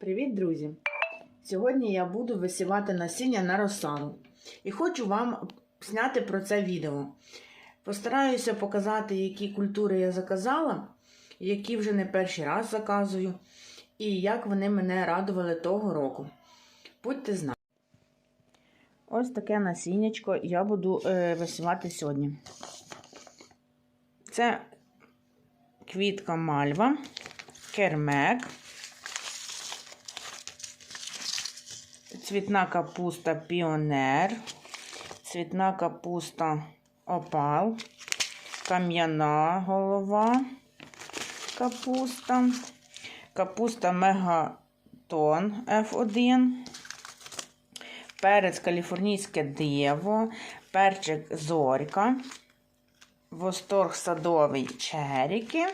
Привіт, друзі! Сьогодні я буду висівати насіння на розсаду. І хочу вам зняти про це відео. Постараюся показати, які культури я заказала, які вже не перший раз заказую, і як вони мене радували того року. Будьте з нами. Ось таке насіннячко я буду е, висівати сьогодні. Це квітка мальва, кермек. Цвітна капуста піонер, цвітна капуста опал, кам'яна голова капуста, капуста мегатон F1, перець каліфорнійське диво, перчик зорька, восторг садовий черіки,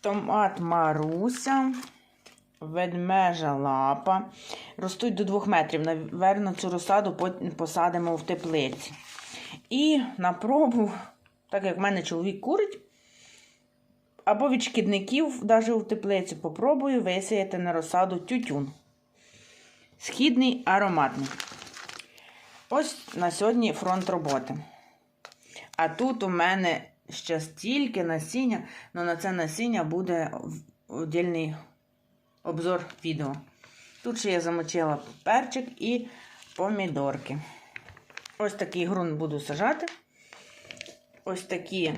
томат Маруся ведмежа лапа. Ростуть до 2 метрів. Наверно, цю розсаду посадимо в теплиці. І на пробу, так як в мене чоловік курить, або від шкідників, навіть у теплиці, попробую висіяти на розсаду тютюн. Східний ароматний. Ось на сьогодні фронт роботи. А тут у мене ще стільки насіння, але на це насіння буде віддільний обзор відео. Тут ще я замочила перчик і помідорки. Ось такий ґрунт буду сажати. Ось такі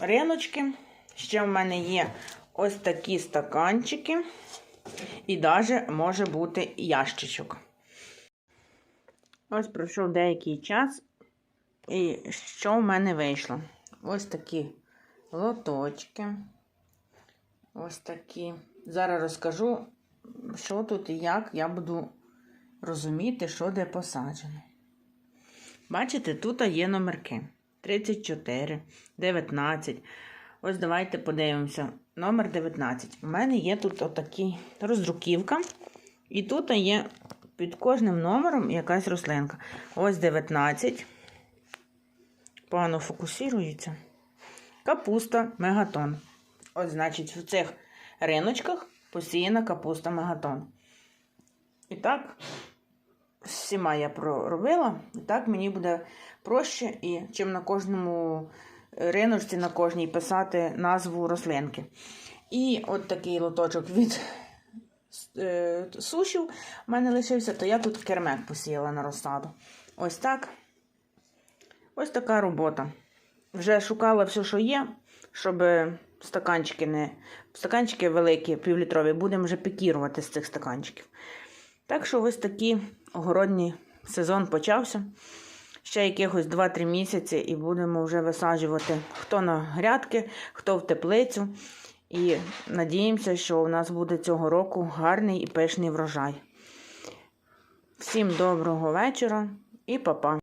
риночки. Ще в мене є ось такі стаканчики. І навіть може бути ящичок. Ось пройшов деякий час. І що в мене вийшло? Ось такі лоточки. Ось такі. Зараз розкажу, що тут і як я буду розуміти, що де посаджено. Бачите, тут є номерки. 34, 19. Ось давайте подивимося. Номер 19. У мене є тут отакі роздруківка. І тут є під кожним номером якась рослинка. Ось 19. Погано фокусується. Капуста мегатон. От, значить, в цих риночках посіяна капуста мегатон. І так, всіма я проробила. І так мені буде проще, і чим на кожному риночці, на кожній писати назву рослинки. І от такий лоточок від е, сушів у мене лишився, то я тут кермек посіяла на розсаду. Ось так. Ось така робота. Вже шукала все, що є, щоб стаканчики не. Стаканчики великі, півлітрові, будемо вже пікірувати з цих стаканчиків. Так що ось такий огородній сезон почався. Ще якихось 2-3 місяці, і будемо вже висаджувати хто на грядки, хто в теплицю. І надіємося, що у нас буде цього року гарний і пишний врожай. Всім доброго вечора і па-па!